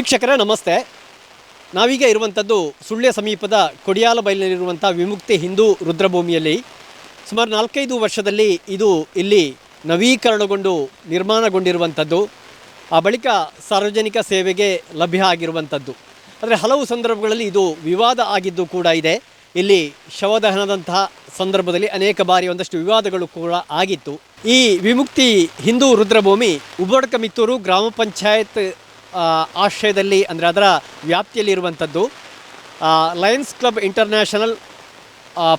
ವೀಕ್ಷಕರೇ, ನಮಸ್ತೆ. ನಾವೀಗ ಇರುವಂಥದ್ದು ಸುಳ್ಯ ಸಮೀಪದ ಕೊಡಿಯಾಲ ಬಯಲಿನಲ್ಲಿರುವಂಥ ವಿಮುಕ್ತಿ ಹಿಂದೂ ರುದ್ರಭೂಮಿಯಲ್ಲಿ. ಸುಮಾರು ನಾಲ್ಕೈದು ವರ್ಷದಲ್ಲಿ ಇದು ಇಲ್ಲಿ ನವೀಕರಣಗೊಂಡು ನಿರ್ಮಾಣಗೊಂಡಿರುವಂಥದ್ದು. ಆ ಬಳಿಕ ಸಾರ್ವಜನಿಕ ಸೇವೆಗೆ ಲಭ್ಯ ಆಗಿರುವಂಥದ್ದು. ಆದರೆ ಹಲವು ಸಂದರ್ಭಗಳಲ್ಲಿ ಇದು ವಿವಾದ ಆಗಿದ್ದು ಕೂಡ ಇದೆ. ಇಲ್ಲಿ ಶವದಹನದಂತಹ ಸಂದರ್ಭದಲ್ಲಿ ಅನೇಕ ಬಾರಿ ಒಂದಷ್ಟು ವಿವಾದಗಳು ಕೂಡ ಆಗಿತ್ತು. ಈ ವಿಮುಕ್ತಿ ಹಿಂದೂ ರುದ್ರಭೂಮಿ ಉಬಡಕ ಮಿತ್ತೂರು ಗ್ರಾಮ ಪಂಚಾಯತ್ ಆಶ್ರಯದಲ್ಲಿ, ಅಂದರೆ ಅದರ ವ್ಯಾಪ್ತಿಯಲ್ಲಿ ಇರುವಂಥದ್ದು ಲಯನ್ಸ್ ಕ್ಲಬ್ ಇಂಟರ್ನ್ಯಾಷನಲ್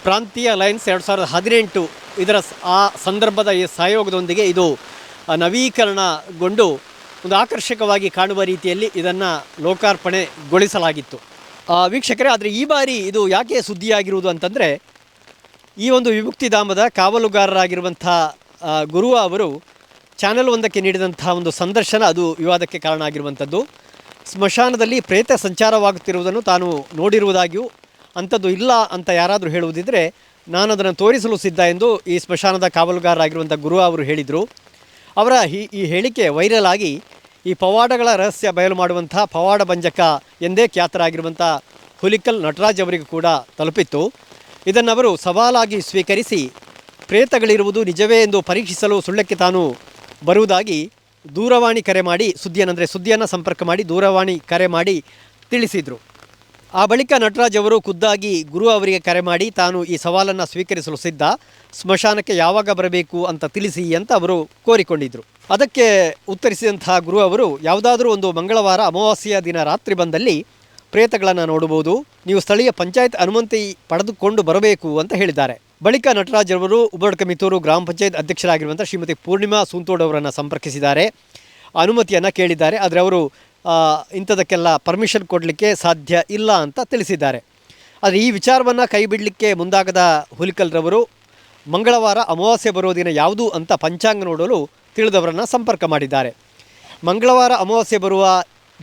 ಪ್ರಾಂತೀಯ ಲಯನ್ಸ್ ಎರಡು ಸಾವಿರದ ಹದಿನೆಂಟು ಇದರ ಆ ಸಂದರ್ಭದ ಈ ಸಹಯೋಗದೊಂದಿಗೆ ಇದು ನವೀಕರಣಗೊಂಡು ಒಂದು ಆಕರ್ಷಕವಾಗಿ ಕಾಣುವ ರೀತಿಯಲ್ಲಿ ಇದನ್ನು ಲೋಕಾರ್ಪಣೆಗೊಳಿಸಲಾಗಿತ್ತು. ವೀಕ್ಷಕರೇ, ಆದರೆ ಈ ಬಾರಿ ಇದು ಯಾಕೆ ಸುದ್ದಿಯಾಗಿರುವುದು ಅಂತಂದರೆ, ಈ ಒಂದು ವಿಮುಕ್ತಿಧಾಮದ ಕಾವಲುಗಾರರಾಗಿರುವಂಥ ಗುರುವ ಅವರು ಚಾನೆಲ್ ಒಂದಕ್ಕೆ ನೀಡಿದಂತಹ ಒಂದು ಸಂದರ್ಶನ ಅದು ವಿವಾದಕ್ಕೆ ಕಾರಣ ಆಗಿರುವಂಥದ್ದು ಸ್ಮಶಾನದಲ್ಲಿ ಪ್ರೇತ ಸಂಚಾರವಾಗುತ್ತಿರುವುದನ್ನು ತಾನು ನೋಡಿರುವುದಾಗಿಯೂ, ಅಂಥದ್ದು ಇಲ್ಲ ಅಂತ ಯಾರಾದರೂ ಹೇಳುವುದಿದ್ದರೆ ನಾನು ಅದನ್ನು ತೋರಿಸಲು ಸಿದ್ಧ ಎಂದು ಈ ಸ್ಮಶಾನದ ಕಾವಲುಗಾರರಾಗಿರುವಂಥ ಗುರು ಅವರು ಹೇಳಿದರು. ಅವರ ಈ ಈ ಹೇಳಿಕೆ ವೈರಲ್ ಆಗಿ ಈ ಪವಾಡಗಳ ರಹಸ್ಯ ಬಯಲು ಮಾಡುವಂಥ ಪವಾಡ ಭಂಜಕ ಎಂದೇ ಖ್ಯಾತರಾಗಿರುವಂಥ ಹುಲಿಕಲ್ ನಟರಾಜ್ ಅವರಿಗೂ ಕೂಡ ತಲುಪಿತ್ತು. ಇದನ್ನು ಅವರು ಸವಾಲಾಗಿ ಸ್ವೀಕರಿಸಿ, ಪ್ರೇತಗಳಿರುವುದು ನಿಜವೇ ಎಂದು ಪರೀಕ್ಷಿಸಲು ಸುಳ್ಳಕ್ಕೆ ತಾನು ಬರುವುದಾಗಿ ದೂರವಾಣಿ ಕರೆ ಮಾಡಿ ಸುದ್ದಿಯನ್ನಂದರೆ ಸುದ್ದಿಯನ್ನು ಸಂಪರ್ಕ ಮಾಡಿ ದೂರವಾಣಿ ಕರೆ ಮಾಡಿ ತಿಳಿಸಿದರು. ಆ ಬಳಿಕ ನಟರಾಜ್ ಅವರು ಖುದ್ದಾಗಿ ಗುರು ಅವರಿಗೆ ಕರೆ ಮಾಡಿ ತಾನು ಈ ಸವಾಲನ್ನು ಸ್ವೀಕರಿಸಲು ಸಿದ್ಧ, ಸ್ಮಶಾನಕ್ಕೆ ಯಾವಾಗ ಬರಬೇಕು ಅಂತ ತಿಳಿಸಿ ಅಂತ ಅವರು ಕೋರಿಕೊಂಡಿದ್ದರು ಅದಕ್ಕೆ ಉತ್ತರಿಸಿದಂತಹ ಗುರು ಅವರು, ಯಾವುದಾದರೂ ಒಂದು ಮಂಗಳವಾರ ಅಮಾವಾಸ್ಯೆಯ ದಿನ ರಾತ್ರಿ ಬಂದಲ್ಲಿ ಪ್ರೇತಗಳನ್ನು ನೋಡಬಹುದು, ನೀವು ಸ್ಥಳೀಯ ಪಂಚಾಯತ್ ಅನುಮತಿ ಪಡೆದುಕೊಂಡು ಬರಬೇಕು ಅಂತ ಹೇಳಿದ್ದಾರೆ. ಬಳಿಕ ನಟರಾಜ್ ಅವರು ಉಬರಡ್ಕಮಿತ್ತೂರು ಗ್ರಾಮ ಪಂಚಾಯತ್ ಅಧ್ಯಕ್ಷರಾಗಿರುವಂಥ ಶ್ರೀಮತಿ ಪೂರ್ಣಿಮಾ ಸುಂತೋಡ್ ಅವರನ್ನು ಸಂಪರ್ಕಿಸಿದ್ದಾರೆ. ಅನುಮತಿಯನ್ನು ಕೇಳಿದ್ದಾರೆ, ಆದರೆ ಅವರು ಇಂಥದಕ್ಕೆಲ್ಲ ಪರ್ಮಿಷನ್ ಕೊಡಲಿಕ್ಕೆ ಸಾಧ್ಯ ಇಲ್ಲ ಅಂತ ತಿಳಿಸಿದ್ದಾರೆ. ಆದರೆ ಈ ವಿಚಾರವನ್ನು ಕೈಬಿಡಲಿಕ್ಕೆ ಮುಂದಾಗದ ಹುಲಿಕಲ್ರವರು, ಮಂಗಳವಾರ ಅಮಾವಾಸ್ಯೆ ಬರುವ ದಿನ ಯಾವುದು ಅಂತ ಪಂಚಾಂಗ ನೋಡಲು ತಿಳಿದವರನ್ನು ಸಂಪರ್ಕ ಮಾಡಿದ್ದಾರೆ. ಮಂಗಳವಾರ ಅಮಾವಾಸ್ಯೆ ಬರುವ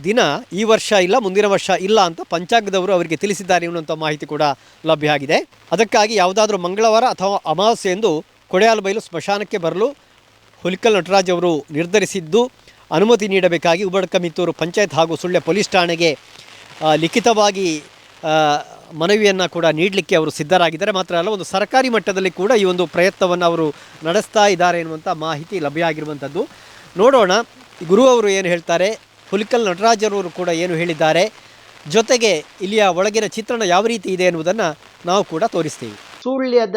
ದಿನ, ಈ ವರ್ಷ ಇಲ್ಲ, ಮುಂದಿನ ವರ್ಷ ಇಲ್ಲ ಅಂತ ಪಂಚಾಂಗದವರು ಅವರಿಗೆ ತಿಳಿಸಿದ್ದಾರೆ ಎನ್ನುವಂಥ ಮಾಹಿತಿ ಕೂಡ ಲಭ್ಯ ಆಗಿದೆ. ಅದಕ್ಕಾಗಿ ಯಾವುದಾದ್ರೂ ಮಂಗಳವಾರ ಅಥವಾ ಅಮಾವಾಸ್ಯೆ ಎಂದು ಕೊಡೆಯಾಲಬೈಲು ಸ್ಮಶಾನಕ್ಕೆ ಬರಲು ಹುಲಿಕಲ್ ನಟರಾಜ್ ಅವರು ನಿರ್ಧರಿಸಿದ್ದು, ಅನುಮತಿ ನೀಡಬೇಕಾಗಿ ಉಬಡಕ ಮಿತ್ತೂರು ಪಂಚಾಯತ್ ಹಾಗೂ ಸುಳ್ಯ ಪೊಲೀಸ್ ಠಾಣೆಗೆ ಲಿಖಿತವಾಗಿ ಮನವಿಯನ್ನು ಕೂಡ ನೀಡಲಿಕ್ಕೆ ಅವರು ಸಿದ್ಧರಾಗಿದ್ದಾರೆ. ಮಾತ್ರ ಅಲ್ಲ, ಒಂದು ಸರ್ಕಾರಿ ಮಟ್ಟದಲ್ಲಿ ಕೂಡ ಈ ಒಂದು ಪ್ರಯತ್ನವನ್ನು ಅವರು ನಡೆಸ್ತಾ ಇದ್ದಾರೆ ಎನ್ನುವಂಥ ಮಾಹಿತಿ ಲಭ್ಯ ಆಗಿರುವಂಥದ್ದು. ನೋಡೋಣ, ಗುರು ಅವರು ಏನು ಹೇಳ್ತಾರೆ? ಹುಲಿಕಲ್ ನಟರಾಜರವರು ಕೂಡ ಏನು ಹೇಳಿದ್ದಾರೆ? ಜೊತೆಗೆ ಇಲ್ಲಿಯ ಒಳಗಿನ ಚಿತ್ರಣ ಯಾವ ರೀತಿ ಇದೆ ಎನ್ನುವುದನ್ನು ನಾವು ಕೂಡ ತೋರಿಸ್ತೀವಿ. ಸುಳ್ಯದ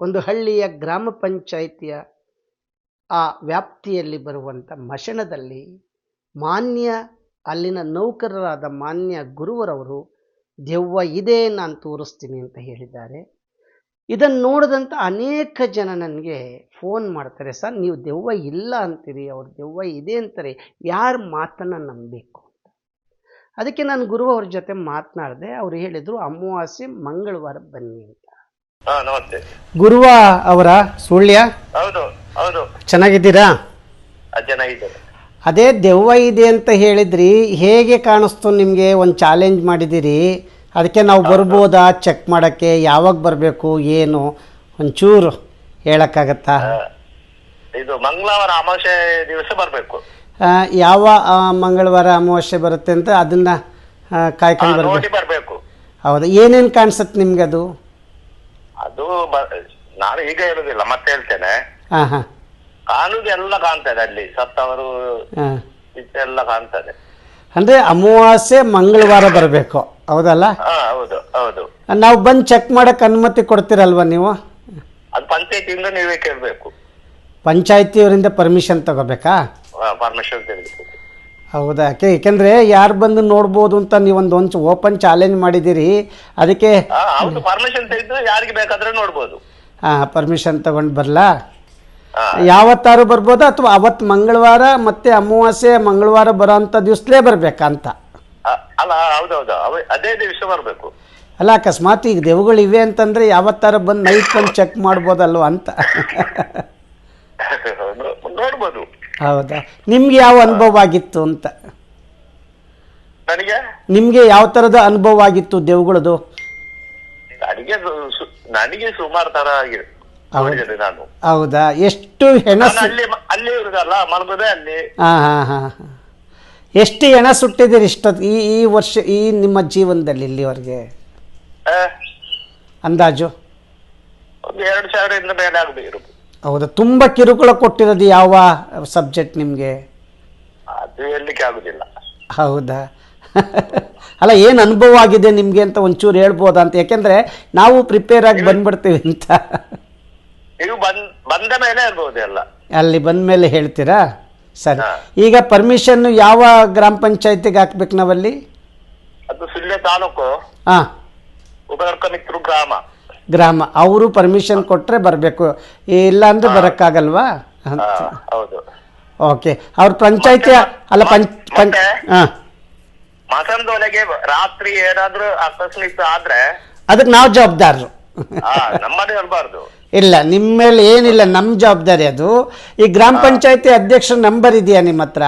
ಒಂದು ಹಳ್ಳಿಯ ಗ್ರಾಮ ಪಂಚಾಯಿತಿಯ ಆ ವ್ಯಾಪ್ತಿಯಲ್ಲಿ ಬರುವಂಥ ಮಶಣದಲ್ಲಿ ಮಾನ್ಯ, ಅಲ್ಲಿನ ನೌಕರರಾದ ಮಾನ್ಯ ಗುರುವರವರು, ದೆವ್ವ ಇದೆ, ನಾನು ತೋರಿಸ್ತೀನಿ ಅಂತ ಹೇಳಿದ್ದಾರೆ. ಇದನ್ನು ನೋಡಿದಂಥ ಅನೇಕ ಜನ ನನಗೆ ಫೋನ್ ಮಾಡ್ತಾರೆ ಸರ್ ನೀವು ದೆವ್ವ ಇಲ್ಲ ಅಂತೀರಿ ಅವ್ರ ದೆವ್ವ ಇದೆ ಅಂತಾರೆ ಯಾರ ಮಾತನ್ನು ನಂಬಬೇಕು? ಅಂತ. ಅದಕ್ಕೆ ನಾನು ಗುರು ಅವ್ರ ಜೊತೆ ಮಾತನಾಡಿದೆ ಅವ್ರು ಹೇಳಿದರು ಅಮಾವಾಸ್ಯೆ ಮಂಗಳವಾರ ಬನ್ನಿ ಅಂತ. ನಮಸ್ತೆ. ಗುರುವ ಅವರ ಸುಳ್ಯ? ಹೌದು ಹೌದು. ಚೆನ್ನಾಗಿದ್ದೀರಾ? ಅದ್ ಚೆನ್ನಾಗಿದ್ದೇನೆ. ಅದೇ ದೆವ್ವ ಇದೆ ಅಂತ ಹೇಳಿದ್ರಿ ಹೇಗೆ ಕಾಣಿಸ್ತು ನಿಮಗೆ ಒಂದು ಚಾಲೆಂಜ್ ಮಾಡಿದ್ದೀರಿ? ಅದಕ್ಕೆ ನಾವು ಬರ್ಬೋದಾ? ಚೆಕ್ ಮಾಡೋಕ್ಕೆ. ಯಾವಾಗ ಬರಬೇಕು? ಏನು? ಒಂಚೂರು ಹೇಳೋಕ್ಕಾಗತ್ತಾ? ಇದು ಮಂಗಳವಾರ ಅಮಾವಾಸ್ಯೆ ದಿವಸ ಬರಬೇಕು. ಯಾವ ಮಂಗಳವಾರ ಅಮಾವಾಸ್ಯೆ ಬರುತ್ತೆ ಅಂತ ಅದನ್ನು ಕಾಯ್ಕೊಂಡು ಬರಬೇಕು. ಹೌದು. ಏನೇನು ಕಾಣಿಸುತ್ತೆ ನಿಮ್ಗೆ ಅದು? ಅದು ನಾನು ಈಗ ಹೇಳುದಿಲ್ಲ ಮತ್ತೆ ಹೇಳ್ತೇನೆ. ಹಾಂ ಹಾಂ. ಕಾಣುದು ಎಲ್ಲ ಕಾಣ್ತದೆ ಅಲ್ಲಿ. ಸತ್ತವರು ಎಲ್ಲ ಕಾಣ್ತದೆ. ಅಂದರೆ ಅಮಾವಾಸ್ಯೆ ಮಂಗಳವಾರ ಬರಬೇಕು. ಹೌದಲ್ಲ? ಹಾ ಹೌದು ಹೌದು. ನಾವು ಬಂದು ಚೆಕ್ ಮಾಡಕ್ಕೆ ಅನುಮತಿ ಕೊಡ್ತೀರಲ್ವ ನೀವು? ಅದು ಪಂಚಾಯತಿಯಿಂದ ನೀವೇ ಕೇಳಬೇಕು. ಪಂಚಾಯತಿಯವರಿಂದ ಪರ್ಮಿಷನ್ ತಗೋಬೇಕಾ? ಪರ್ಮಿಷನ್ ಹೌದಾ? ಯಾಕೆ ಏಕೆಂದರೆ ಯಾರು ಬಂದು ನೋಡ್ಬೋದು ಅಂತ ನೀವೊಂದು ಒಂದು ಓಪನ್ ಚಾಲೆಂಜ್ ಮಾಡಿದ್ದೀರಿ. ಅದಕ್ಕೆ ಹೌದು ಪರ್ಮಿಷನ್ ತೆಗೆದು ಯಾರಿಗೆ ಬೇಕಾದ್ರೆ ನೋಡ್ಬೋದು. ಹಾಂ ಪರ್ಮಿಷನ್ ತಗೊಂಡು ಬರಲಾ? ಯಾವತ್ತಾರು ಬರ್ಬೋದಾ ಅಥವಾ ಅವತ್ತು ಮಂಗಳವಾರ ಮತ್ತೆ ಅಮಾವಾಸ್ಯೆ ಮಂಗಳವಾರ ಬರೋ ಅಂಥ ದಿವಸಲೇ ಬರಬೇಕಾ ಅಂತ? ಅಲ್ಲ ಹೌದೌದು. ಅವ ಅದೇ ದಿವಸ ಬರಬೇಕು. ಅಲ್ಲ ಅಕಸ್ಮಾತ್ ಈಗ ದೆವ್ಗಳು ಇವೆ ಅಂತಂದ್ರೆ ಯಾವತ್ತಾರ ಬಂದು ನೈಟ್ ಬಂದು ಚೆಕ್ ಮಾಡ್ಬೋದಲ್ವ ಅಂತ. ನೋಡ್ಬೋದು. ಹೌದಾ? ನಿಮ್ಗೆ ಯಾವ ಅನುಭವ ಆಗಿತ್ತು ಅಂತ? ನನಗೆ? ನಿಮ್ಗೆ ಯಾವ ತರದ ಅನುಭವ ಆಗಿತ್ತು ದೇವ್ಗಳದು? ನನಗೆ ಸು- ನನಗೆ ಸುಮಾರು ತರ ಆಗಿದೆ. ನೋಡಿದ್ದೇನೆ ನಾನು. ಹೌದಾ? ಎಷ್ಟು ನಾನು ಹೆಣಸು ಅಲ್ಲಿ ಅಲ್ಲಿ ಇರುದಲ್ಲ ಮಲಗುದೇ ಅಲ್ಲಿ ಹಾ ಹಾ ಹಾಂ. ಎಷ್ಟು ಹೆಣ ಸುಟ್ಟಿದ್ದೀರಿ ಇಷ್ಟೊತ್ತು ಈ ಈ ವರ್ಷ ಈ ನಿಮ್ಮ ಜೀವನದಲ್ಲಿ ಇಲ್ಲಿವರೆಗೆ? ಅಂದಾಜು? ಒಂದು ಎರಡು ಸಾವಿರದಿಂದ ಹೌದಾ? ತುಂಬ ಕಿರುಕುಳ ಕೊಟ್ಟಿರೋದು ಯಾವ ಸಬ್ಜೆಕ್ಟ್ ನಿಮಗೆ? ಅದು ಹೇಳಲಿಕ್ಕೆ ಆಗೋದಿಲ್ಲ. ಹೌದಾ? ಅಲ್ಲ ಏನು ಅನುಭವ ಆಗಿದೆ ನಿಮಗೆ ಅಂತ ಒಂಚೂರು ಹೇಳ್ಬೋದಾ ಅಂತ? ಯಾಕೆಂದರೆ ನಾವು ಪ್ರಿಪೇರ್ ಆಗಿ ಬಂದ್ಬಿಡ್ತೀವಿ ಅಂತ. ನೀವು ಬಂದ್ ಬಂದ ಮೇಲೆ ಆಗ್ಬೋದು ಎಲ್ಲ ಅಲ್ಲಿ ಬಂದ ಮೇಲೆ ಹೇಳ್ತೀರಾ? ಸರಿ. ಈಗ ಪರ್ಮಿಷನ್ ಯಾವ ಗ್ರಾಮ ಪಂಚಾಯತಿಗೆ ಹಾಕ್ಬೇಕು ನಾವಲ್ಲಿ? ಅದು ಸುಳ್ಯ ತಾಲೂಕು. ಹಾಂ. ಉಪನರ್ಕಮಿತ್ರು ಗ್ರಾಮ. ಗ್ರಾಮ. ಅವರು ಪರ್ಮಿಷನ್ ಕೊಟ್ಟರೆ ಬರಬೇಕು. ಇಲ್ಲ ಅಂದ್ರೆ ಬರೋಕ್ಕಾಗಲ್ವಾ? ಹೌದು. ಓಕೆ ಅವ್ರ ಪಂಚಾಯತಿ ಅಲ್ಲ ಪಂಚ? ಹಾಂ. ಮಸಂದೊಳಗೆ ರಾತ್ರಿ ಏನಾದ್ರೂ ಆಕಸ್ಮಿಕ ಆದ್ರೆ ಅದಕ್ಕೆ ನಾವು ಜವಾಬ್ದಾರರು. ನಮ್ಮದೇ ಇರಬಾರ್ದು ಇಲ್ಲ ನಿಮ್ಮ ಮೇಲೆ ಏನಿಲ್ಲ ನಮ್ಮ ಜವಾಬ್ದಾರಿ ಅದು. ಈ ಗ್ರಾಮ ಪಂಚಾಯತಿ ಅಧ್ಯಕ್ಷರ ನಂಬರ್ ಇದೆಯಾ ನಿಮ್ಮ ಹತ್ರ?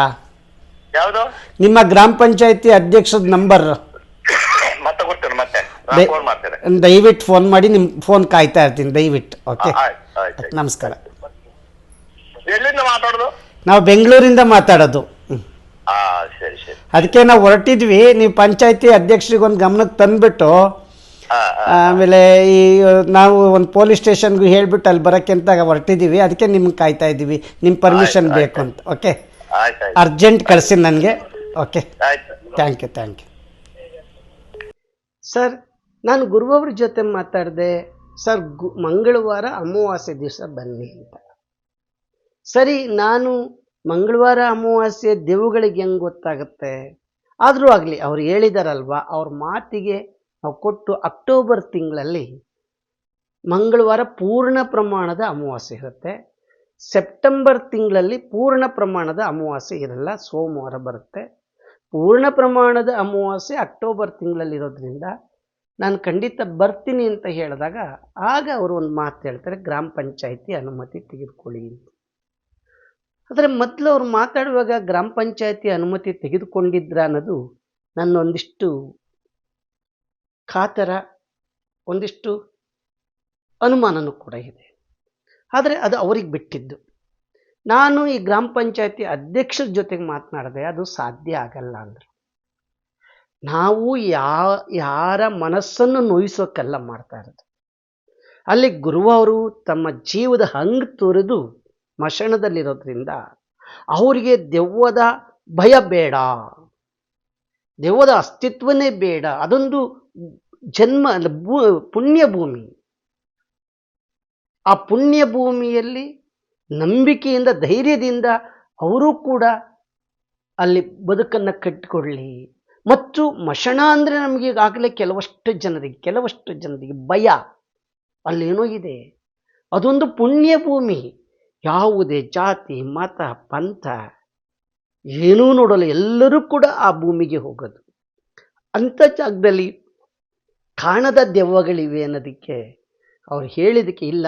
ಯಾವ್ದು? ನಿಮ್ಮ ಗ್ರಾಮ ಪಂಚಾಯತಿ ಅಧ್ಯಕ್ಷದ ನಂಬರ್. ಮತ್ತೆ ಕೊಡ್ತೇನೆ ಮತ್ತೆ. ನಾನು ಫೋನ್ ಮಾಡ್ತೇನೆ. ದಯವಿಟ್ಟು ಫೋನ್ ಮಾಡಿ ನಿಮ್ಮ ಫೋನ್ ಕಾಯ್ತಾ ಇರ್ತೀನಿ ದಯವಿಟ್ಟು ಓಕೆ ಆ, ಆಯ್ತು ಆಯ್ತು ಆಯ್ತು. ನಮಸ್ಕಾರ. ಎಲ್ಲಿಂದ ಮಾತಾಡುದು? ನಾವು ಬೆಂಗಳೂರಿಂದ ಮಾತಾಡೋದು. ಹ್ಮ್. ಹಾ ಸರಿ ಸರಿ. ಅದಕ್ಕೆ ನಾವು ಹೊರಟಿದ್ವಿ ನೀವು ಪಂಚಾಯತಿ ಅಧ್ಯಕ್ಷರಿಗೆ ಒಂದು ಗಮನಕ್ಕೆ ತಂದ್ಬಿಟ್ಟು ಆಮೇಲೆ ಈ ನಾವು ಒಂದು ಪೊಲೀಸ್ ಸ್ಟೇಷನ್ಗೂ ಹೇಳ್ಬಿಟ್ಟು ಅಲ್ಲಿ ಬರೋಕ್ಕೆ ಅಂತ ಹೊರಟಿದ್ದೀವಿ. ಅದಕ್ಕೆ ನಿಮ್ಗೆ ಕಾಯ್ತಾ ಇದ್ದೀವಿ. ನಿಮ್ಮ ಪರ್ಮಿಷನ್ ಬೇಕು ಅಂತ ಓಕೆ ಅರ್ಜೆಂಟ್ ಕಳಿಸಿ ನನಗೆ okay thank you thank you sir ನಾನು ಗುರುವವ್ರ ಜೊತೆ ಮಾತಾಡಿದೆ. ಸರ್ ಗು ಮಂಗಳವಾರ ಅಮಾವಾಸ್ಯೆ ದಿವಸ ಬನ್ನಿ ಅಂತ. ಸರಿ ನಾನು ಮಂಗಳವಾರ ಅಮಾವಾಸ್ಯೆ ದೇವುಗಳಿಗೆ ಹೆಂಗೆ ಗೊತ್ತಾಗುತ್ತೆ? ಆದರೂ ಆಗಲಿ ಅವ್ರು ಹೇಳಿದಾರಲ್ವಾ? ಅವ್ರ ಮಾತಿಗೆ ನಾವು ಕೊಟ್ಟು ಅಕ್ಟೋಬರ್ ತಿಂಗಳಲ್ಲಿ ಮಂಗಳವಾರ ಪೂರ್ಣ ಪ್ರಮಾಣದ ಅಮಾವಾಸ್ಯೆ ಇರುತ್ತೆ. ಸೆಪ್ಟೆಂಬರ್ ತಿಂಗಳಲ್ಲಿ ಪೂರ್ಣ ಪ್ರಮಾಣದ ಅಮಾವಾಸ್ಯೆ ಇರಲ್ಲ, ಸೋಮವಾರ ಬರುತ್ತೆ. ಪೂರ್ಣ ಪ್ರಮಾಣದ ಅಮಾವಾಸ್ಯೆ ಅಕ್ಟೋಬರ್ ತಿಂಗಳಲ್ಲಿರೋದ್ರಿಂದ ನಾನು ಖಂಡಿತ ಬರ್ತೀನಿ ಅಂತ ಹೇಳಿದಾಗ ಆಗ ಅವರು ಒಂದು ಮಾತು ಹೇಳ್ತಾರೆ, ಗ್ರಾಮ ಪಂಚಾಯಿತಿ ಅನುಮತಿ ತೆಗೆದುಕೊಳ್ಳಿ ಅಂತ. ಆದರೆ ಮೊದಲು ಅವ್ರು ಮಾತಾಡುವಾಗ ಗ್ರಾಮ ಪಂಚಾಯಿತಿ ಅನುಮತಿ ತೆಗೆದುಕೊಂಡಿದ್ರ ಅನ್ನೋದು ನನ್ನ ಒಂದಿಷ್ಟು ಕಾತರ ಒಂದಿಷ್ಟು ಅನುಮಾನನೂ ಕೂಡ ಇದೆ. ಆದರೆ ಅದು ಅವ್ರಿಗೆ ಬಿಟ್ಟಿದ್ದು. ನಾನು ಈ ಗ್ರಾಮ ಪಂಚಾಯತಿ ಅಧ್ಯಕ್ಷರ ಜೊತೆಗೆ ಮಾತನಾಡಿದೆ ಅದು ಸಾಧ್ಯ ಆಗಲ್ಲ ಅಂದರು. ನಾವು ಯಾ, ಯಾರ ಮನಸ್ಸನ್ನು ನೋಯಿಸೋಕ್ಕೆಲ್ಲ ಮಾಡ್ತಾ ಇರೋದು. ಅಲ್ಲಿ ಗುರು ಅವರು ತಮ್ಮ ಜೀವದ ಹಂಗೆ ತೊರೆದು ಮಶಣದಲ್ಲಿರೋದ್ರಿಂದ ಅವರಿಗೆ ದೆವ್ವದ ಭಯ ಬೇಡ. ದೆವ್ವದ ಅಸ್ತಿತ್ವನೇ ಬೇಡ. ಅದೊಂದು ಜನ್ಮ ಅಂದರೆ ಭೂ ಪುಣ್ಯ ಭೂಮಿ ಆ ಪುಣ್ಯ ಭೂಮಿಯಲ್ಲಿ ನಂಬಿಕೆಯಿಂದ, ಧೈರ್ಯದಿಂದ ಅವರು ಕೂಡ ಅಲ್ಲಿ ಬದುಕನ್ನು ಕಟ್ಟಿಕೊಳ್ಳಿ. ಮತ್ತು ಮಶಣ ಅಂದರೆ ನಮಗೆ ಈಗಾಗಲೇ ಕೆಲವಷ್ಟು ಜನರಿಗೆ ಕೆಲವಷ್ಟು ಜನರಿಗೆ ಭಯ. ಅಲ್ಲೇನೋ ಇದೆ. ಅದೊಂದು ಪುಣ್ಯ ಭೂಮಿ ಯಾವುದೇ ಜಾತಿ, ಮತ, ಪಂಥ, ಏನೂ ನೋಡಲ್ಲ. ಎಲ್ಲರೂ ಕೂಡ ಆ ಭೂಮಿಗೆ ಹೋಗೋದು. ಅಂಥ ಜಾಗದಲ್ಲಿ ಕಾಣದ ದೆವ್ವಗಳಿವೆ ಅನ್ನೋದಕ್ಕೆ ಅವ್ರು ಹೇಳಿದಕ್ಕೆ ಇಲ್ಲ.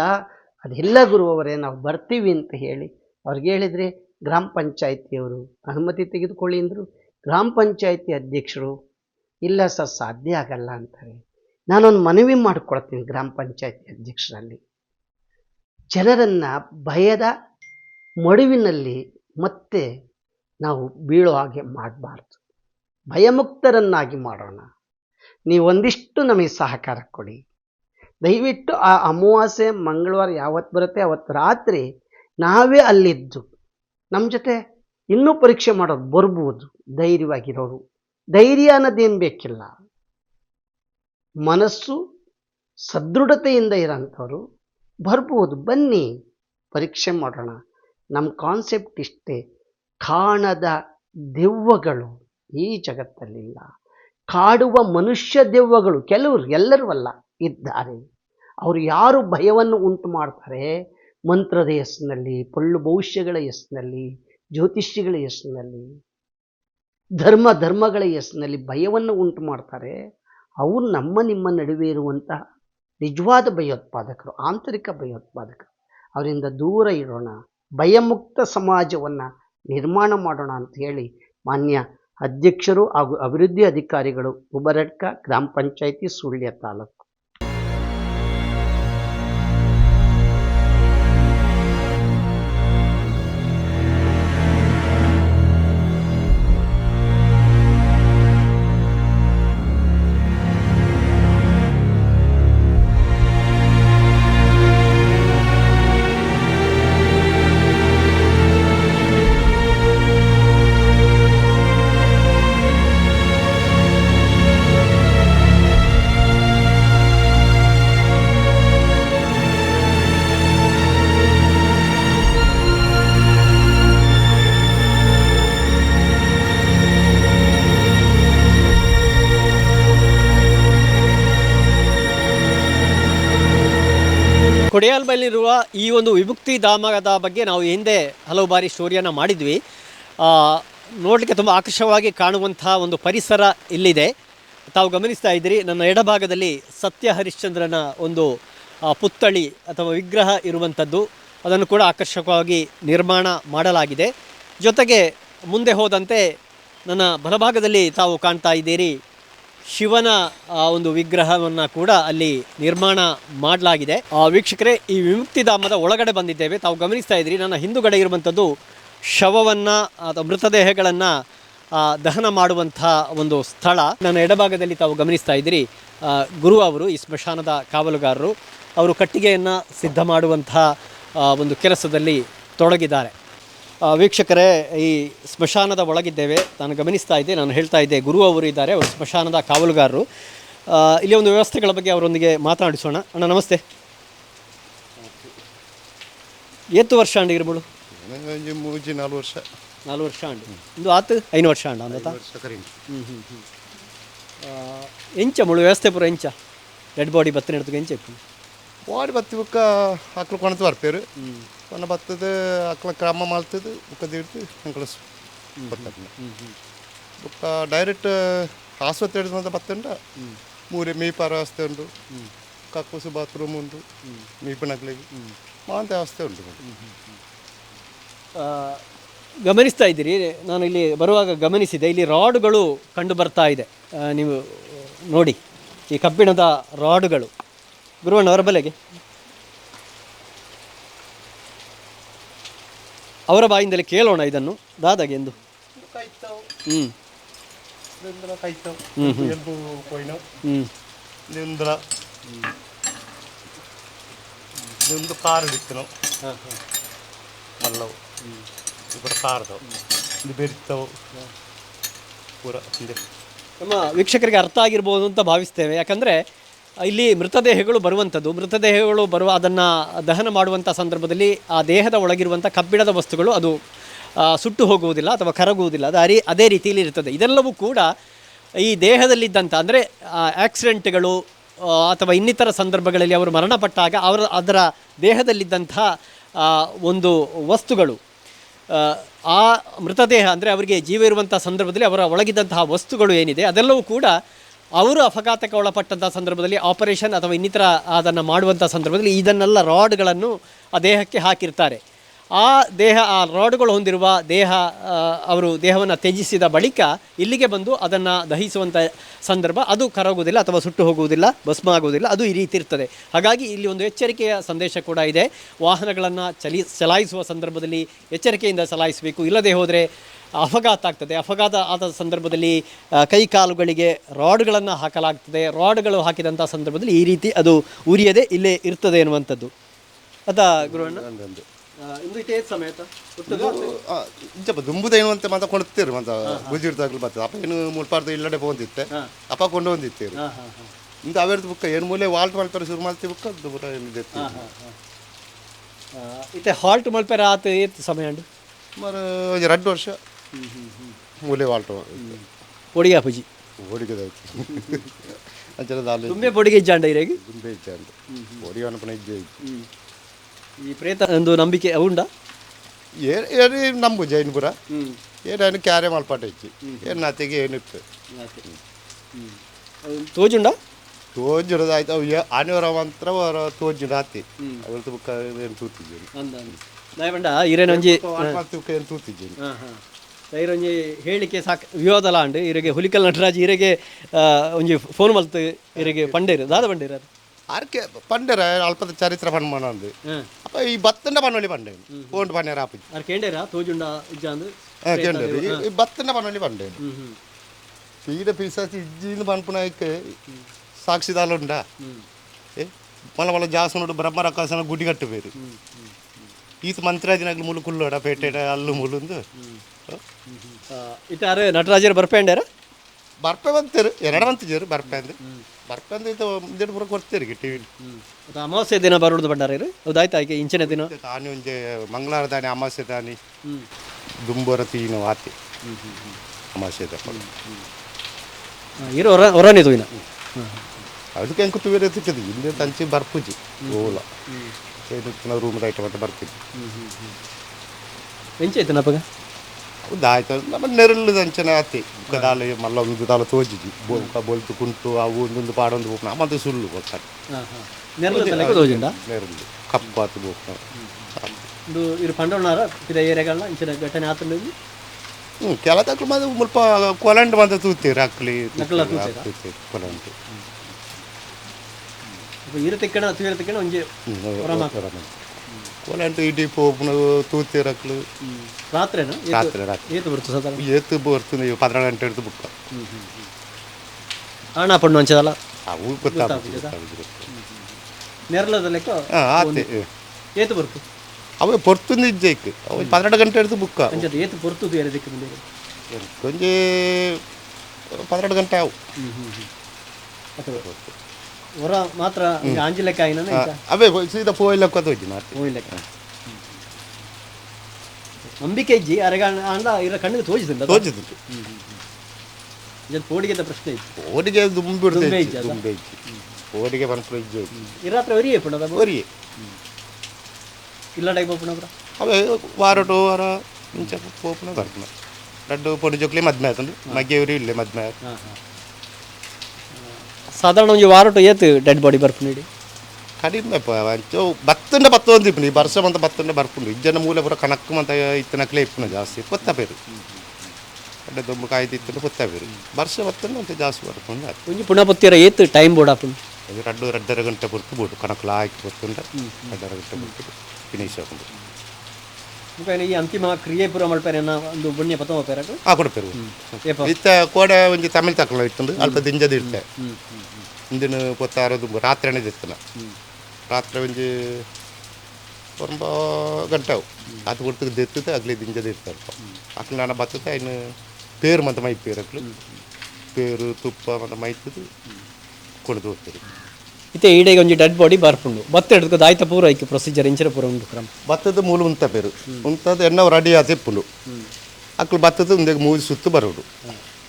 ಅದೆಲ್ಲ ಗುರುವವರೇ, ನಾವು ಬರ್ತೀವಿ ಅಂತ ಹೇಳಿ ಅವ್ರಿಗೆ ಹೇಳಿದರೆ ಗ್ರಾಮ ಪಂಚಾಯತಿಯವರು ಅನುಮತಿ ತೆಗೆದುಕೊಳ್ಳಿ ಅಂದರು. ಗ್ರಾಮ ಪಂಚಾಯತಿ ಅಧ್ಯಕ್ಷರು, ಇಲ್ಲ ಸರ್, ಸಾಧ್ಯ ಆಗಲ್ಲ ಅಂತಾರೆ. ನಾನೊಂದು ಮನವಿ ಮಾಡಿಕೊಡ್ತೀನಿ ಗ್ರಾಮ ಪಂಚಾಯತಿ ಅಧ್ಯಕ್ಷರಲ್ಲಿ. ಜನರನ್ನು ಭಯದ ಮಡುವಿನಲ್ಲಿ ಮತ್ತೆ ನಾವು ಬೀಳೋ ಹಾಗೆ ಮಾಡಬಾರ್ದು. ಭಯಮುಕ್ತರನ್ನಾಗಿ ಮಾಡೋಣ. ನೀವು ಒಂದಿಷ್ಟು ನಮಗೆ ಸಹಕಾರ ಕೊಡಿ. ದಯವಿಟ್ಟು ಆ ಅಮಾವಾಸ್ಯೆ, ಮಂಗಳವಾರ ಯಾವತ್ತು ಬರುತ್ತೆ, ಅವತ್ತು ರಾತ್ರಿ ನಾವೇ ಅಲ್ಲಿದ್ದು. ನಮ್ಮ ಜೊತೆ ಇನ್ನೂ ಪರೀಕ್ಷೆ ಮಾಡೋದು, ಬರ್ಬೋದು, ಧೈರ್ಯವಾಗಿರೋರು. ಧೈರ್ಯ ಅನ್ನೋದೇನು ಬೇಕಿಲ್ಲ. ಮನಸ್ಸು ಸದೃಢತೆಯಿಂದ ಇರೋಂಥವ್ರು ಬರ್ಬೋದು. ಬನ್ನಿ, ಪರೀಕ್ಷೆ ಮಾಡೋಣ. ನಮ್ಮ ಕಾನ್ಸೆಪ್ಟ್ ಇಷ್ಟೇ. ಕಾಣದ ದೆವ್ವಗಳು ಈ ಜಗತ್ತಲ್ಲಿಲ್ಲ. ಕಾಡುವ ಮನುಷ್ಯ ದೆವ್ವಗಳು, ಕೆಲವರು ಎಲ್ಲರೂ ಅಲ್ಲ ಇದ್ದಾರೆ. ಅವರು ಯಾರು ಭಯವನ್ನು ಉಂಟು ಮಾಡ್ತಾರೆ? ಮಂತ್ರದ ಹೆಸರಿನಲ್ಲಿ ಪೊಳ್ಳು ಭವಿಷ್ಯಗಳ ಹೆಸರಿನಲ್ಲಿ ಜ್ಯೋತಿಷ್ಯಗಳ ಹೆಸರಿನಲ್ಲಿ ಧರ್ಮ ಧರ್ಮಗಳ ಹೆಸರಿನಲ್ಲಿ ಭಯವನ್ನು ಉಂಟು ಮಾಡ್ತಾರೆ. ಅವರು ನಮ್ಮ ನಿಮ್ಮ ನಡುವೆ ಇರುವಂತಹ ನಿಜವಾದ ಭಯೋತ್ಪಾದಕರು, ಆಂತರಿಕ ಭಯೋತ್ಪಾದಕರು. ಅವರಿಂದ ದೂರ ಇರೋಣ, ಭಯಮುಕ್ತ ಸಮಾಜವನ್ನು ನಿರ್ಮಾಣ ಮಾಡೋಣ ಅಂತ ಹೇಳಿ ಮಾನ್ಯ ಅಧ್ಯಕ್ಷರು ಹಾಗೂ ಅಭಿವೃದ್ಧಿ ಅಧಿಕಾರಿಗಳು ಉಬರಡ್ಕ ಗ್ರಾಮ ಪಂಚಾಯಿತಿ ಸುಳ್ಯ ತಾಲೂಕು. ಕೊಡಿಯಾಲ್ಬಲ್ಲಿರುವ ಈ ಒಂದು ವಿಮುಕ್ತಿ ಧಾಮದ ಬಗ್ಗೆ ನಾವು ಹಿಂದೆ ಹಲವು ಬಾರಿ ಸ್ಟೋರಿಯನ್ನು ಮಾಡಿದ್ವಿ. ನೋಡಲಿಕ್ಕೆ ತುಂಬ ಆಕರ್ಷವಾಗಿ ಕಾಣುವಂಥ ಒಂದು ಪರಿಸರ ಇಲ್ಲಿದೆ. ತಾವು ಗಮನಿಸ್ತಾ ಇದ್ದೀರಿ, ನನ್ನ ಎಡಭಾಗದಲ್ಲಿ ಸತ್ಯ ಹರಿಶ್ಚಂದ್ರನ ಒಂದು ಪುತ್ಥಳಿ ಅಥವಾ ವಿಗ್ರಹ ಇರುವಂಥದ್ದು. ಅದನ್ನು ಕೂಡ ಆಕರ್ಷಕವಾಗಿ ನಿರ್ಮಾಣ ಮಾಡಲಾಗಿದೆ. ಜೊತೆಗೆ ಮುಂದೆ ಹೋದಂತೆ ನನ್ನ ಬಲಭಾಗದಲ್ಲಿ ತಾವು ಕಾಣ್ತಾ ಇದ್ದೀರಿ ಶಿವನ ಒಂದು ವಿಗ್ರಹವನ್ನು ಕೂಡ ಅಲ್ಲಿ ನಿರ್ಮಾಣ ಮಾಡಲಾಗಿದೆ. ಆ, ವೀಕ್ಷಕರೇ ಈ ವಿಮುಕ್ತಿಧಾಮದ ಒಳಗಡೆ ಬಂದಿದ್ದೇವೆ. ತಾವು ಗಮನಿಸ್ತಾ ಇದ್ದೀರಿ ನನ್ನ ಹಿಂದುಗಡೆ ಇರುವಂಥದ್ದು ಶವವನ್ನು ಅಥವಾ ಮೃತದೇಹಗಳನ್ನು ದಹನ ಮಾಡುವಂಥ ಒಂದು ಸ್ಥಳ. ನನ್ನ ಎಡಭಾಗದಲ್ಲಿ ತಾವು ಗಮನಿಸ್ತಾ ಇದ್ದೀರಿ ಗುರು ಅವರು ಈ ಸ್ಮಶಾನದ ಕಾವಲುಗಾರರು ಅವರು ಕಟ್ಟಿಗೆಯನ್ನು ಸಿದ್ಧ ಮಾಡುವಂಥ ಒಂದು ಕೆಲಸದಲ್ಲಿ ತೊಡಗಿದ್ದಾರೆ. ವೀಕ್ಷಕರೇ ಈ ಸ್ಮಶಾನದ ಒಳಗಿದ್ದೇವೆ. ನಾನು ಗಮನಿಸ್ತಾ ಇದ್ದೆ ನಾನು ಹೇಳ್ತಾ ಇದ್ದೆ ಗುರು ಅವರು ಇದ್ದಾರೆ ಅವರು ಸ್ಮಶಾನದ ಕಾವಲುಗಾರರು. ಇಲ್ಲಿ ಒಂದು ವ್ಯವಸ್ಥೆಗಳ ಬಗ್ಗೆ ಅವರೊಂದಿಗೆ ಮಾತನಾಡಿಸೋಣ. ಅಣ್ಣ ನಮಸ್ತೆ. ಏತ್ತು ವರ್ಷ ಅಂಡ್ ಇರ್ಬೋದು? ಮೂಜಿ ನಾಲ್ಕು ವರ್ಷ. ನಾಲ್ಕು ವರ್ಷ ಅಂಡ್ ಇಂದು ಆತು? ಐನು ವರ್ಷ ಅಂಡ ಅಂದ ವರ್ಷ ಕರೀಂ ಹ್ಞೂ ಹ್ಞೂ ಹ್ಞೂ ಎಂಚ ಮುಳು ವ್ಯವಸ್ಥೆ ಪೂರ ಎಂಚ? ಡೆಡ್ ಬಾಡಿ ಬತ್ತಿನ ಎಂಚ ಬಾಡಿ ಬತ್ತಿ ಬುಕ್ಕ ಹಾಕಲು ಕೊಣತು ಬರ್ಪೇರು ಕೊನ ಬತ್ತದ ಅಕ್ಲ ಕ್ರಮ ಮಾಡ್ತದ ಬುಕ್ಕ ದಿಡ್ತು ಅಂಕಲ ಬುಕ್ಕ ಡೈರೆಕ್ಟ್ ಆಸ್ಪತ್ರೆ ಹಿಡಿದ ಬತ್ತಂಡ ಮೂರೆ ಮೀಪಾರ ವ್ಯವಸ್ಥೆ ಉಂಟು ಕಕ್ಕುಸು ಬಾತ್ರೂಮ್ ಉಂಟು ಮೀಪನಕ್ಲಿಗೆ ಮಾಂತ ವ್ಯವಸ್ಥೆ ಉಂಟು ಗಮನಿಸ್ತಾ ಇದ್ದೀರಿ ನಾನು ಇಲ್ಲಿ ಬರುವಾಗ ಗಮನಿಸಿದೆ ಇಲ್ಲಿ ರಾಡ್ಗಳು ಕಂಡು ಬರ್ತಾ ಇದೆ. ನೀವು ನೋಡಿ ಈ ಕಬ್ಬಿಣದ ರಾಡ್ಗಳು. ಗುರುವಣ್ಣ ಅವರ ಬಲೆಗೆ. ಅವರ ಬಾಯಿಂದಲೇ ಕೇಳೋಣ ಇದನ್ನು. ದಾದಾಗೆ ಎಂದು. ಹ್ಞೂ ನಿಂದ್ರ ಕಾಯ್ತಾವ್ ಎಲ್ಬು ಕೊಯ್ನವ್ ಹ್ಞೂ ನಿಂದ್ರ ನಿಮ್ದು ಕಾರ್ ಹಿಡಿತನೋ ಮಲ್ಲವು ಇಬ್ಬರು ಕಾರ್ದವು ಇದು ಬೆರಿತಾವು. ಪೂರ ನಮ್ಮ ವೀಕ್ಷಕರಿಗೆ ಅರ್ಥ ಆಗಿರ್ಬೋದು ಅಂತ ಭಾವಿಸ್ತೇವೆ. ಯಾಕಂದರೆ ಇಲ್ಲಿ ಮೃತದೇಹಗಳು ಬರುವಂಥದ್ದು. ಮೃತದೇಹಗಳು ಬರುವ, ಅದನ್ನು ದಹನ ಮಾಡುವಂಥ ಸಂದರ್ಭದಲ್ಲಿ ಆ ದೇಹದ ಒಳಗಿರುವಂಥ ಕಬ್ಬಿಣದ ವಸ್ತುಗಳು ಅದು ಸುಟ್ಟು ಹೋಗುವುದಿಲ್ಲ ಅಥವಾ ಕರಗುವುದಿಲ್ಲ. ಅದು ಅರಿ, ಅದೇ ರೀತಿಯಲ್ಲಿ ಇರ್ತದೆ ಇದೆಲ್ಲವೂ ಕೂಡ ಈ ದೇಹದಲ್ಲಿದ್ದಂಥ, ಅಂದರೆ ಆಕ್ಸಿಡೆಂಟ್ಗಳು ಅಥವಾ ಇನ್ನಿತರ ಸಂದರ್ಭಗಳಲ್ಲಿ ಅವರು ಮರಣಪಟ್ಟಾಗ ಅವರ, ಅದರ ದೇಹದಲ್ಲಿದ್ದಂಥ ಒಂದು ವಸ್ತುಗಳು ಆ ಮೃತದೇಹ, ಅಂದರೆ ಅವರಿಗೆ ಜೀವ ಇರುವಂಥ ಸಂದರ್ಭದಲ್ಲಿ ಅವರ ಒಳಗಿದ್ದಂತಹ ವಸ್ತುಗಳು ಏನಿದೆ, ಅದೆಲ್ಲವೂ ಕೂಡ ಅವರು ಅಪಘಾತಕ್ಕೆ ಒಳಪಟ್ಟಂಥ ಸಂದರ್ಭದಲ್ಲಿ ಆಪರೇಷನ್ ಅಥವಾ ಇನ್ನಿತರ ಅದನ್ನು ಮಾಡುವಂಥ ಸಂದರ್ಭದಲ್ಲಿ ಇದನ್ನೆಲ್ಲ ರಾಡ್ಗಳನ್ನು ಆ ದೇಹಕ್ಕೆ ಹಾಕಿರ್ತಾರೆ. ಆ ದೇಹ, ಆ ರಾಡ್ಗಳು ಹೊಂದಿರುವ ದೇಹ ಅವರು ದೇಹವನ್ನು ತ್ಯಜಿಸಿದ ಬಳಿಕ ಇಲ್ಲಿಗೆ ಬಂದು ಅದನ್ನು ದಹಿಸುವಂಥ ಸಂದರ್ಭ, ಅದು ಕರಗುವುದಿಲ್ಲ ಅಥವಾ ಸುಟ್ಟು ಹೋಗುವುದಿಲ್ಲ, ಭಸ್ಮ ಆಗುವುದಿಲ್ಲ, ಅದು ಈ ರೀತಿ ಇರ್ತದೆ. ಹಾಗಾಗಿ ಇಲ್ಲಿ ಒಂದು ಎಚ್ಚರಿಕೆಯ ಸಂದೇಶ ಕೂಡ ಇದೆ. ವಾಹನಗಳನ್ನು ಚಲಿ, ಚಲಾಯಿಸುವ ಸಂದರ್ಭದಲ್ಲಿ ಎಚ್ಚರಿಕೆಯಿಂದ ಚಲಾಯಿಸಬೇಕು. ಇಲ್ಲದೆ ಹೋದರೆ ಅಪಘಾತ ಆಗ್ತದೆ. ಅಪಘಾತ ಆದ ಸಂದರ್ಭದಲ್ಲಿ ಕೈ ಕಾಲುಗಳಿಗೆ ರಾಡ್ಗಳನ್ನು ಹಾಕಲಾಗ್ತದೆ. ರಾಡ್ಗಳು ಹಾಕಿದಂಥ ಸಂದರ್ಭದಲ್ಲಿ ಈ ರೀತಿ ಅದು ಉರಿಯದೆ ಇಲ್ಲೇ ಇರ್ತದೆ ಎನ್ನುವಂಥದ್ದು. ಅದ ಗುರು ಸಮೇತ ಇಂಚಪ್ಪ ದುಂಬುದ ಏನು ಅಂತ ಮಾತ ಕೊಡ್ತೀರಿ ಮಾತ ಗುಜಿಡ್ದಾಗ್ಲು ಬರ್ತದೆ ಅಪ್ಪ ಏನು ಮುಳ್ಪಾರ್ದು ಇಲ್ಲಡೆ ಬಂದಿತ್ತೆ ಅಪ್ಪ ಕೊಂಡು ಬಂದಿತ್ತೀರಿ ಇಂದ ಅವೇರ್ದು ಬುಕ್ಕ ಏನು ಮೂಲೆ ವಾಲ್ಟ್ ಮಾಡ್ತಾರೆ ಶುರು ಮಾಡ್ತೀವಿ ಬುಕ್ಕ ದೂರ ಏನಿದೆ ಇತ್ತೆ ಹಾಲ್ಟ್ ಮಲ್ಪೆರ ಆತ ಏತ್ ಸಮಯ ಅಂಡು ಮರ ಎರಡು ವರ್ಷ. ಮೂಲೆ ವಾಲ್ಟು. ಪೊಡಿಗೆ ಅಪ್ಪಜಿ ಓಡಿಗದಾಯ್ತು ಅಂಚಲ ದಾಲು ತುಂಬೆ ಪೊಡಿಗೆ ಇಜ್ಜಾಂಡ ಇರೇಗಿ ದುಂಬೆ ಇಜ್ಜೆ ಅಂತ. ಓಡಿ ಅನ್ಪಣ ಇಜ್ಜೆ ಈ ಪ್ರೇತ ಒಂದು ನಂಬಿಕೆ ಅವುಂಡ ಏನು ಏನು ನಂಬು ಜೈನ್ಪುರ. ಏನು ಕ್ಯಾರೆ ಮಲ್ಪಾಟ ಇಚ್ಚಿ ಏನು ನಾತಿಗೆ ಏನಿತ್ತು ತೋಜುಂಡ ತೋಜಿರೋದು ಆಯ್ತು ಅವು ಆನೆವರ ಮಂತ್ರ ಅವರ ತೋಜಿನ ಆತಿ ಅವ್ರದ್ದು ಬುಕ್ಕ ಏನು ನಾಯ್ ನಾಯಬಂಡ ಇರೇನೊಂಜಿ ತೂತಿದ್ದೀನಿ. ಹಾಂ ತೂತಿದ್ದೇನೆ ಒಂಜಿ ಹೇಳಿಕೆ ಸಾಕು ವಿವಾದಲ ಉಂಡು ಇರೆಗೆ ಹುಲಿಕಲ್ ನಟರಾಜ್ ಇರಿಗೆ ಒಂಜಿ ಫೋನ್ ಮಲ್ತ್ ಇರೆಗೆ ಪಂಡೇರು ದಾದ ಪಂಡೇರು ಅದು ಆರ್ಕೆ ಪಂಡೇರ ಅಲ್ಪದ ಚರಿತ್ರ ಅಂದು ಅಪ್ಪ ಈ ಭತ್ತಂಡ ಪಣ್ಣೊಳ್ಳಿ ಪಂಡೆ ಫೋನ್ ಪಣ್ಣೆರ ಆಪಿ ಅದು ಕೇಂಡೇರ ತೋಜುಂಡ ಇಜ್ಜ ಅಂದು ಕೇಂದ್ರ ಈ ಭತ್ತಂಡ ಪಣ್ಣೊಳ್ಳಿ ಪಂಡೆ ಪೀಡ ಪಿಸಾಸಿ ಇಜ್ಜಿಂದ ಪನ್ಪುನಾಯ್ಕೆ ಸಾಕ್ಷಿದಾಲುಂಡ ಏ ಮಲ ಮಲ ಮುಲುಂದು ನಟರಾಜರು ಬರ್ಪೇಂಡ್ಯಾರ? ಬರ್ಪೆ ಬಂತೇರು ಎರಡು ಅಂತಿದ್ದೀರಿ ಬರ್ಪೆ ಅಂದ್ರೆ ಬರ್ಪೆ ಅಂದ್ರೆ ಇದು ಮುಂದೆಡು ಪುರ ಕೊಡ್ತೇರಿ ಟಿವಿ ಅದು ಅಮಾವಾಸ್ಯ ದಿನ ಬರೋದು ಬಂಡಾರ ಇರು ಹೌದಾಯ್ತು ಆಯ್ಕೆ ಇಂಚಿನ ದಿನ? ತಾನೆ ಒಂಜೆ ಮಂಗಳವಾರ ದಾನಿ ಅಮಾವಾಸ್ಯ ದಾನಿ. ದುಂಬೋರ ತೀನು ಆತಿ. ಅಮಾವಾಸ್ಯ ದಪ್ಪಳು ಇರೋ ಹೊರ ಹೊರನಿದು ತೂಯಿನ ಅದಕ್ಕೆ ಹೆಂಗೆ ಬೇರೆ ಸಿಕ್ಕದು ಹಿಂದೆ ತಂಚಿ ಬರ್ಪುಜಿ. ಓಲ. ರೂಮ್ ಐಟಮ್ ಅಂತ ಎಂಚ ಎಂಚೈತೆ ನಪಗ ದಾಯ್ತು ನಮ್ಮ ನೆರಳು ದಂಚನೆ ಆತಿ ಗದಾಲೆ ಮಲ್ಲ ಒಂದು ದಾಲ ತೋಜಿಜಿ ಬೋಲ್ಕ ಬೋಲ್ತು ಕುಂಟು ಅವು ಒಂದೊಂದು ಪಾಡೊಂದು ಬೋಕ್ ನಮ್ಮದು ಸುಳ್ಳು ಗೊತ್ತಾಗ ನೆರಳು ತಲೆಗೆ ತೋಜುಂಡ ನೆರಳು ಕಪ್ಪಾತು ಬೋಕ್ ಇದು ಇರು ಪಂಡೋಣಾರ ಪಿದ ಏರಿಯಾಗಳನ್ನ ಇಂಚಿನ ಘಟನೆ ಆತಂದು ಹ್ಞೂ ಕೆಲ ತಕ್ಕ ಮತ್ತೆ ಮುಲ್ಪ ಕೊಲಂಡ್ ಬಂದ ತೂತೀರಿ ಅಕ್ಲಿ ನಕಲ ತೂತೀರಾ? ಕೊಲಂಡ್ ಇರು ತಿಕ್ಕಣ ತುಯರ ತಿಕ್ಕಣ ಒಂಜಿ ಹೊರಮ ಕೊಲಂಡ್ ಇಡೀ ಪೋಪುನ ತೂತೀರಿ ಅಕ್ಲು ರಾತ್ರಿನ ರಾತ್ರಿ ರಾತ್ರಿ ಏತು ಬರ್ತು ಸಾಧಾರಣ ಏತು ಬರ್ತದೆ ಪದ್ನಾರು ಗಂಟೆ ಹಿಡಿದು ಬುಕ್ಕ ಹಣ ಪಣ್ಣು ಅಂಚದಲ್ಲ ಅವು ಗೊತ್ತಾಗ್ತದೆ ಗೊತ್ತಾಗ್ತದಾ? ನೆರಳದ ಲೆಕ್ಕ ಹಾಂ ಆತೆ ಏತು ಬರ್ತು ಅವು ಪೊರ್ತುಂದು ಇಜ್ಜೈಕ್ ಅವು ಪನ್ನೆರಡು ಗಂಟೆ ಹಿಡಿದು ಬುಕ್ಕ ಅಂಚದ ಏತು ಬರ್ತು ತುಯರ ದಿಕ್ಕು ಮುಂದೆ ಕೊಂಚ ಪನ್ನೆರಡು ಗಂಟೆ ಅವು ಅಥವಾ ಹೊರ ಮಾತ್ರ ಆಂಜಿ ಲೆಕ್ಕ ಆಯ್ನ ಅವೇ ಸೀದಾ ಪೋಯ್ಲಕ್ಕ ಹೋಗಿ ಲೆಕ್ಕ ಅಂಬಿಕೆ ಇಜ್ಜಿ ಅರೆಗ ಅಂಡ ಇರ ಕಣ್ಣಿಗೆ ತೋಜಿಸಿಲ್ಲ ತೋಚಿದ್ದು ಇದು ಪೋಡಿಗೆ ಪ್ರಶ್ನೆ ಇತ್ತು. ಪೋಡಿಗೆ ದುಂಬಿಡ್ದೆ ದುಂಬೆ ಇಜ್ಜಿ ಪೋಡಿಗೆ ದುಂಬೆ ಇಜ್ಜಿ. ಇರಾತ್ರ ಅವರಿಗೆ ಪುಣದ ಓರಿಗೆ ಇಲ್ಲ ಟೈಪ್ ಪುಣ ಅವೇ ವಾರ ಟು ವಾರ ಇಂಚ ಪೋಪನ ಬರ್ತನ ರಡ್ಡು ಪೊಡಿ ಜೋಕ್ಲಿ ಮದ್ಮೆ ಆತಂದು ಮಗ್ಗೆಯವರು ಇಲ್ಲೇ ಮದ್ಮೆ ಆಯ್ತು. ಹಾಂ ഈ ಸಾಧಾರಣ ಒಂದು ഡെഡ് ബോഡി ಡೆಡ್ ಬಾಡಿ ಬರ್ಪು ನೀಡಿ ಕಡಿಮೆ ಅಂಚು ಬತ್ತಂಡ ಬತ್ತ ಒಂದು ಇಪ್ಪು ಈ ವರ್ಷ ಮಂತ ಬತ್ತಂಡ ಬರ್ಪುಂಡು ಇಜ್ಜನ ಮೂಲೆ ಪೂರ ಕಣಕ್ಕು ಮಂತ ಇತ್ತನಕ್ಲೆ ಇಪ್ಪುನ ಜಾಸ್ತಿ ಕೊತ್ತ ಪೇರು ಅಡ್ಡ ದೊಂಬು ಕಾಯ್ದು ಇತ್ತಂಡು ಕೊತ್ತ ಪೇರು ವರ್ಷ ಬತ್ತಂಡ ಅಂತ ಜಾಸ್ತಿ ಬರ್ಪುಂಡು ಆಯ್ತು ಒಂಜಿ ಪುನಃ ಪತ್ತಿರ ಏತ್ ಟೈಮ್ ಬೋರ್ಡ್ ಆಪುಂಡು ಅದು ರಡ್ಡು ರಡ್ಡರ ಗಂಟೆ ಬರ್ತು ಬೋಡು ಕಣಕ್ಲ ಹಾಕಿ ರಡ್ಡರ ಗಂಟೆ ಬರ್ತು ಫಿನಿಶ್ ಮುಖೇನ ಈ ಅಂತಿಮ ಕ್ರಿಯೆ ಪೂರ ಮಲ್ಪೇನ ಒಂದು ಬುಣ್ಯ ಪತಮ ಪೇರಕು ಆ ಕೊಡ ಪೇರು. ಏಪ ಇತ್ತ ಕೋಡೆ ಒಂಜಿ ತಮಿಳ್ ತಕೊಳ್ಳ ಇತ್ತಂದು ಅಲ್ಪ ದಿಂಜದ ಇರ್ತೆ ಇಂದಿನ ಪೊತ್ತ ದುಂಬು ರಾತ್ರಿನೇ ದಿತ್ತನ ರಾತ್ರಿ ಒಂಜಿ ಒಂಬ ಗಂಟೆ ಅವು. ಅದು ಕೊಡ್ತು ದೆತ್ತದೆ ಅಗ್ಲಿ ದಿಂಜದ ಇರ್ತಾರೆ ಅಕ್ಕ ನಾನು ಬರ್ತದೆ ಇನ್ನು ಪೇರು ಮಂತ ಮೈ ಪೇರು ತುಪ್ಪ ಮಂತ ಮೈತದು. ಕೊಡ್ದು ಹೋಗ್ತೀರಿ ಇತ್ತೆ ಈಡೆಗೆ ಒಂಜಿ ಡೆಡ್ ಬಾಡಿ ಬರ್ಪುಂಡು. ಬತ್ತ ಹಿಡ್ದು ದಾಯ್ತ ಪೂರ ಐಕೆ ಪ್ರೊಸೀಜರ್ ಇಂಚಿನ ಪೂರ ಉಂಟು ಕ್ರಮ. ಬತ್ತದ ಮೂಲ ಉಂತ ಪೇರು. ಉಂತದ ಎನ್ನ ರೆಡಿ ಆ ಇಪ್ಪುಲು ಅಕ್ಕಳು ಬತ್ತದ ಉಂದೆಗೆ ಮೂವಿ ಸುತ್ತು ಬರೋಡು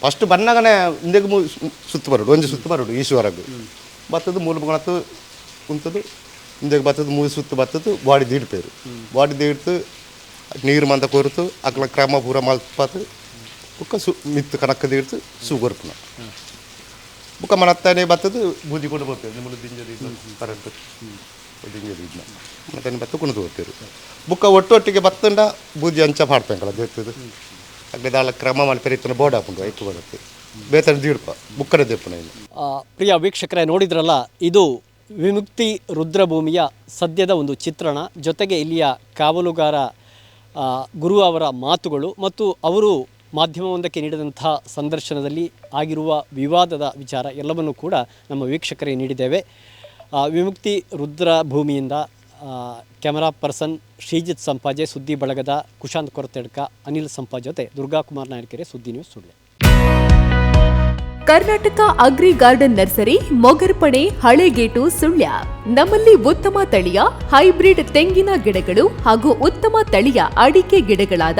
ಫಸ್ಟ್ ಬನ್ನಗನೆ ಉಂದೆಗೆ ಮೂವಿ ಸುತ್ತು ಬರೋಡು ಒಂಜಿ ಸುತ್ತು ಬರೋಡು ಈಶ್ವರಗು ಬತ್ತದ ಮೂಲ ಗುಣತ್ತು ಉಂತದು ಉಂದೆಗೆ ಬತ್ತದ ಮೂವಿ ಸುತ್ತು ಬತ್ತದ್ದು ಬಾಡಿ ದೀಡ್ಪೇರು ಬಾಡಿ ದೀಡ್ತು ನೀರು ಮಂತ ಕೊರ್ತು, ಅಕ್ಲ ಕ್ರಮ ಪೂರ ಮಲ್ಪಾತು ಸು ಮಿತ್ತು ಕಣಕ್ಕ ದೀಡ್ತು ಸುಗೊರ್ಪುನ ಬುಕ್ಕ ಮನತ್ತಾನೆ ಬತ್ತದು, ಬೂದಿ ಕೊಂಡು ಬರ್ತೇವೆ. ನಿಮ್ಮದು ದಿಂಜದ ಕರೆಂಟ್ ದಿಂಜದ ಇದನ್ನ ಮತ್ತೆ ಬತ್ತ ಕುಣಿದು ಹೋಗ್ತೇವೆ. ಬುಕ್ಕ ಒಟ್ಟೊಟ್ಟಿಗೆ ಬತ್ತಂಡ ಬೂದಿ ಅಂಚ ಪಾಡ್ಪಂಕಲ್ಲ ದೇರ್ತದು ಅಗ್ಲೆ ದಾಳ ಕ್ರಮ ಮಾಡಿ ಪೆರಿತನ ಬೋರ್ಡ್ ಹಾಕೊಂಡು ಐಟು ಬರುತ್ತೆ. ಬೇತನ ದೀಡ್ಪ ಬುಕ್ಕರ ದೇಪನ ಪ್ರಿಯ ವೀಕ್ಷಕರೇ, ನೋಡಿದ್ರಲ್ಲ, ಇದು ವಿಮುಕ್ತಿ ರುದ್ರಭೂಮಿಯ ಸದ್ಯದ ಒಂದು ಚಿತ್ರಣ. ಜೊತೆಗೆ ಇಲ್ಲಿಯ ಕಾವಲುಗಾರ ಗುರು ಅವರ ಮಾತುಗಳು ಮತ್ತು ಅವರು ಮಾಧ್ಯಮವೊಂದಕ್ಕೆ ನೀಡಿದಂಥ ಸಂದರ್ಶನದಲ್ಲಿ ಆಗಿರುವ ವಿವಾದದ ವಿಚಾರ ಎಲ್ಲವನ್ನು ಕೂಡ ನಮ್ಮ ವೀಕ್ಷಕರಿಗೆ ನೀಡಿದ್ದೇವೆ. ವಿಮುಕ್ತಿ ರುದ್ರ ಭೂಮಿಯಿಂದ ಕ್ಯಾಮರಾ ಪರ್ಸನ್ ಶ್ರೀಜಿತ್ ಸಂಪಾಜೆ, ಸುದ್ದಿ ಬಳಗದ ಕುಶಾಂತ್ ಕೊರತೆಡ್ಕ, ಅನಿಲ್ ಸಂಪಾ ಜೊತೆ ದುರ್ಗಾಕುಮಾರ್ ನಾಯ್ಕೆರೆ ಸುದ್ದಿ ನ್ಯೂಸ್ ಸುಳ್ಳೆ Karnataka agri garden nursery Mogarpane Halegate Sullia. ನಮ್ಮಲ್ಲಿ ಉತ್ತಮ ತಳಿಯ, ಹೈಬ್ರಿಡ್ ತೆಂಗಿನ ಗಿಡಗಳು ಹಾಗೂ ಉತ್ತಮ ತಳಿಯ ಅಡಿಕೆ ಗಿಡಗಳಾದ